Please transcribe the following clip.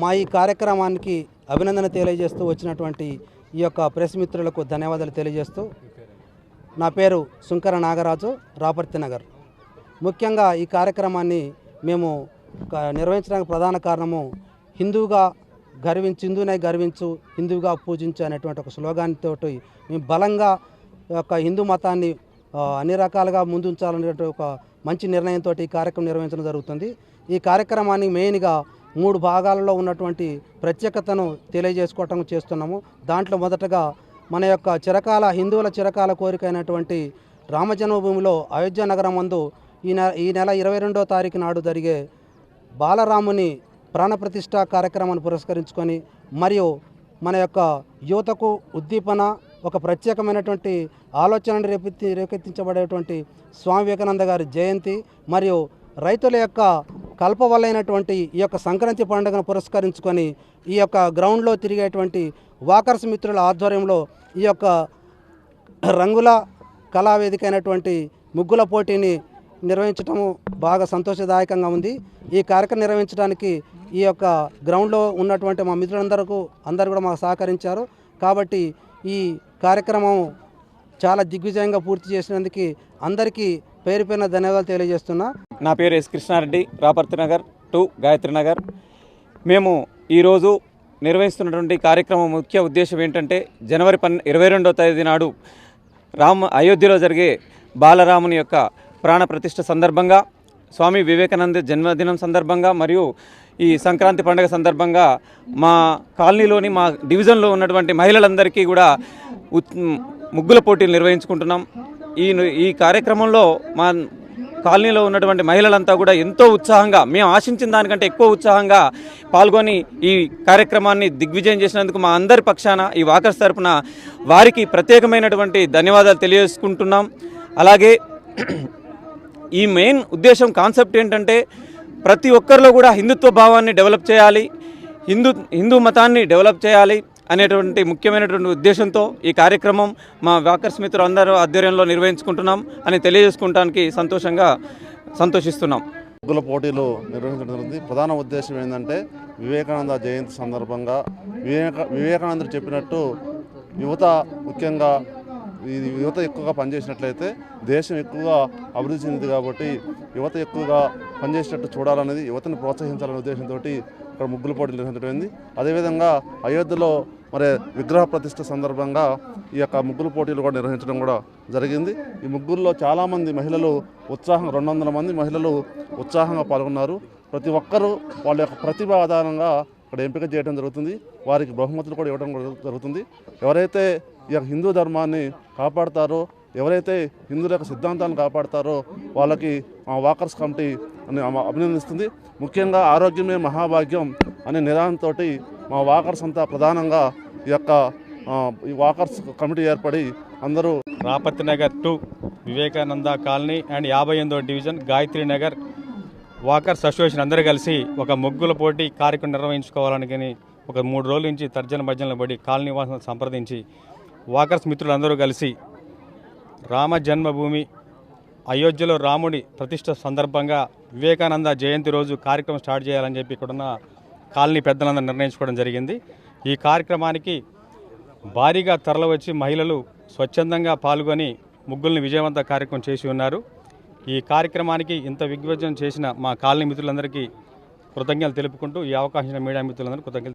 మా ఈ కార్యక్రమానికి అభినందన తెలియజేస్తూ వచ్చినటువంటి ఈ యొక్క ప్రెస్ మిత్రులకు ధన్యవాదాలు తెలియజేస్తూ నా పేరు శుంకర నాగరాజు రాపర్తి నగర్. ముఖ్యంగా ఈ కార్యక్రమాన్ని మేము నిర్వహించడానికి ప్రధాన కారణము హిందువుగా గర్వించు హిందూనే గర్వించు హిందువుగా పూజించు అనేటువంటి ఒక స్లోగాన్తో మేము బలంగా యొక్క హిందూ మతాన్ని అన్ని రకాలుగా ముందుంచాలనేటువంటి ఒక మంచి నిర్ణయంతో ఈ కార్యక్రమం నిర్వహించడం జరుగుతుంది. ఈ కార్యక్రమాన్ని మెయిన్గా మూడు భాగాలలో ఉన్నటువంటి ప్రత్యేకతను తెలియజేసుకోవటం చేస్తున్నాము. దాంట్లో మొదటగా మన యొక్క చిరకాల హిందువుల చిరకాల కోరిక అయినటువంటి రామజన్మభూమిలో అయోధ్య నగరం మందు ఈ నెల ఈ నెల ఇరవై రెండో తారీఖు నాడు జరిగే బాలరాముని ప్రాణప్రతిష్ఠ కార్యక్రమాన్ని పురస్కరించుకొని మరియు మన యొక్క యువతకు ఉద్దీపన ఒక ప్రత్యేకమైనటువంటి ఆలోచనను రేపెత్తి రేకెత్తించబడేటువంటి స్వామి వివేకానంద గారి జయంతి మరియు రైతుల యొక్క కల్పవల్లైనటువంటి ఈ యొక్క సంక్రాంతి పండుగను పురస్కరించుకొని ఈ యొక్క గ్రౌండ్లో తిరిగేటువంటి వాకర్స్ మిత్రుల ఆధ్వర్యంలో ఈ యొక్క రంగుల కళావేదిక అయినటువంటి ముగ్గుల పోటీని నిర్వహించటము బాగా సంతోషదాయకంగా ఉంది. ఈ కార్యక్రమం నిర్వహించడానికి ఈ యొక్క గ్రౌండ్లో ఉన్నటువంటి మా మిత్రులందరూ అందరూ కూడా మాకు సహకరించారు. కాబట్టి ఈ కార్యక్రమం చాలా దిగ్విజయంగా పూర్తి చేసినందుకు అందరికీ పేరు పైన ధన్యవాదాలు తెలియజేస్తున్నా. నా పేరు ఎస్ కృష్ణారెడ్డి రాపర్తి నగర్ టు గాయత్రి నగర్. మేము ఈరోజు నిర్వహిస్తున్నటువంటి కార్యక్రమం ముఖ్య ఉద్దేశం ఏంటంటే జనవరి పన్ ఇరవై రెండవ తేదీ నాడు రామ అయోధ్యలో జరిగే బాలరాముని యొక్క ప్రాణ ప్రతిష్ఠ సందర్భంగా స్వామి వివేకానంద జన్మదినం సందర్భంగా మరియు ఈ సంక్రాంతి పండుగ సందర్భంగా మా కాలనీలోని మా డివిజన్లో ఉన్నటువంటి మహిళలందరికీ కూడా ఉత్- ముగ్గుల పోటీలు నిర్వహించుకుంటున్నాం. ఈ ఈ కార్యక్రమంలో మా కాలనీలో ఉన్నటువంటి మహిళలంతా కూడా ఎంతో ఉత్సాహంగా మేము ఆశించిన దానికంటే ఎక్కువ ఉత్సాహంగా పాల్గొని ఈ కార్యక్రమాన్ని దిగ్విజయం చేసినందుకు మా అందరి పక్షాన ఈ వాకర్స్ తరపున వారికి ప్రత్యేకమైనటువంటి ధన్యవాదాలు తెలియజేసుకుంటున్నాం. అలాగే ఈ మెయిన్ ఉద్దేశం కాన్సెప్ట్ ఏంటంటే ప్రతి ఒక్కరిలో కూడా హిందుత్వ భావాన్ని డెవలప్ చేయాలి హిందూ హిందూ మతాన్ని డెవలప్ చేయాలి అనేటువంటి ముఖ్యమైనటువంటి ఉద్దేశంతో ఈ కార్యక్రమం మా వాకర్స్ మిత్రులు అందరూ ఆధ్వర్యంలో నిర్వహించుకుంటున్నాం అని తెలియజేసుకుంటానికి సంతోషంగా సంతోషిస్తున్నాం. ముగ్గుల పోటీలు నిర్వహించడం జరిగింది. ప్రధాన ఉద్దేశం ఏంటంటే వివేకానంద జయంతి సందర్భంగా వివేక వివేకానందుడు చెప్పినట్టు యువత ముఖ్యంగా ఇది యువత ఎక్కువగా పనిచేసినట్లయితే దేశం ఎక్కువగా అభివృద్ధి చెందింది కాబట్టి యువత ఎక్కువగా పనిచేసేటట్టు చూడాలనేది యువతను ప్రోత్సహించాలనే ఉద్దేశంతో ఇక్కడ ముగ్గుల పోటీలు నిర్వహించడమైంది అదేవిధంగా అయోధ్యలో మరి విగ్రహ ప్రతిష్ఠ సందర్భంగా ఈ యొక్క ముగ్గుల పోటీలు కూడా నిర్వహించడం కూడా జరిగింది. ఈ ముగ్గుల్లో చాలామంది మహిళలు ఉత్సాహం రెండు వందల మంది మహిళలు ఉత్సాహంగా పాల్గొన్నారు. ప్రతి ఒక్కరూ వాళ్ళ యొక్క ప్రతిభ ఆధారంగా ఇక్కడ ఎంపిక చేయడం జరుగుతుంది. వారికి బహుమతులు కూడా ఇవ్వడం కూడా జరుగుతుంది. ఎవరైతే ఈ యొక్క హిందూ ధర్మాన్ని కాపాడతారో ఎవరైతే హిందువుల యొక్క సిద్ధాంతాలను కాపాడతారో వాళ్ళకి వాకర్స్ కమిటీ అని అభినందిస్తుంది. ముఖ్యంగా ఆరోగ్యమే మహాభాగ్యం అనే నిదానంతో మా వాకర్స్ అంతా ప్రధానంగా ఈ యొక్క ఈ వాకర్స్ కమిటీ ఏర్పడి అందరూ Rapathi Nagar to Vivekananda colony and యాభై ఎనిమిదో division Gayatri Nagar walkers association అందరూ కలిసి ఒక ముగ్గుల పోటీ కార్యక్రమం నిర్వహించుకోవాలని కానీ ఒక మూడు రోజుల నుంచి తర్జన భర్జనలు పడి కాలనీ వాసులను సంప్రదించి వాకర్స్ మిత్రులందరూ కలిసి రామ జన్మభూమి అయోధ్యలో రాముడి ప్రతిష్ట సందర్భంగా వివేకానంద జయంతి రోజు కార్యక్రమం స్టార్ట్ చేయాలని చెప్పి ఇక్కడున్న కాలనీ పెద్దలందరూ నిర్ణయించుకోవడం జరిగింది. ఈ కార్యక్రమానికి భారీగా తరలివచ్చి మహిళలు స్వచ్ఛందంగా పాల్గొని ముగ్గుల్ని విజయవంత కార్యక్రమం చేసి ఉన్నారు. ఈ కార్యక్రమానికి ఇంత విగ్విజయం చేసిన మా కాలనీ మిత్రులందరికీ కృతజ్ఞతలు తెలుపుకుంటూ ఈ అవకాశం మీడియా మిత్రులందరూ కృతజ్ఞతలు